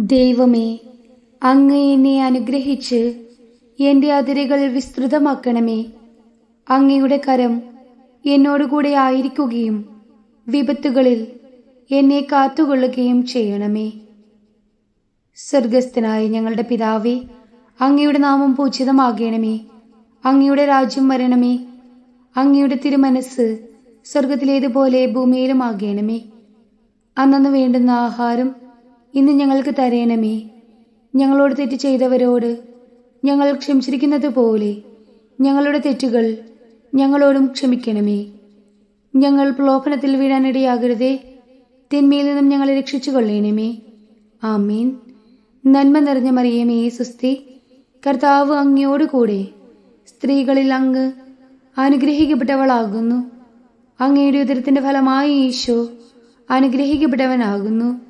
ദൈവമേ അങ്ങ് എന്നെ അനുഗ്രഹിച്ച് എന്റെ അതിരുകൾ വിസ്തൃതമാക്കണമേ. അങ്ങയുടെ കരം എന്നോടുകൂടെ ആയിരിക്കുകയും വിപത്തുകളിൽ എന്നെ കാത്തുകൊള്ളുകയും ചെയ്യണമേ. സ്വർഗസ്ഥനായ ഞങ്ങളുടെ പിതാവേ അങ്ങയുടെ നാമം പൂജിതമാകണമേ. അങ്ങയുടെ രാജ്യം വരണമേ. അങ്ങയുടെ തിരുമനസ് സ്വർഗത്തിലേതുപോലെ ഭൂമിയിലുമാകണമേ. അന്നു വേണ്ടുന്ന ആഹാരം ഇന്ന് ഞങ്ങൾക്ക് തരയണമേ ഞങ്ങളോട് തെറ്റ് ചെയ്തവരോട് ഞങ്ങൾ ക്ഷമിച്ചിരിക്കുന്നത് പോലെ ഞങ്ങളുടെ തെറ്റുകൾ ഞങ്ങളോടും ക്ഷമിക്കണമേ. ഞങ്ങൾ പ്രലോഭനത്തിൽ വീഴാനിടയാകരുതേ തിന്മയിൽ നിന്നും ഞങ്ങളെ രക്ഷിച്ചു കൊള്ളണമേ ആമീൻ. നന്മ നിറഞ്ഞ മറിയമേ സുസ്തി കർത്താവ് അങ്ങയോടുകൂടെ സ്ത്രീകളിൽ അങ്ങ് അനുഗ്രഹിക്കപ്പെട്ടവളാകുന്നു. അങ്ങയുടെ ഉദരത്തിന്റെ ഫലമായി ഈശോ അനുഗ്രഹിക്കപ്പെട്ടവനാകുന്നു.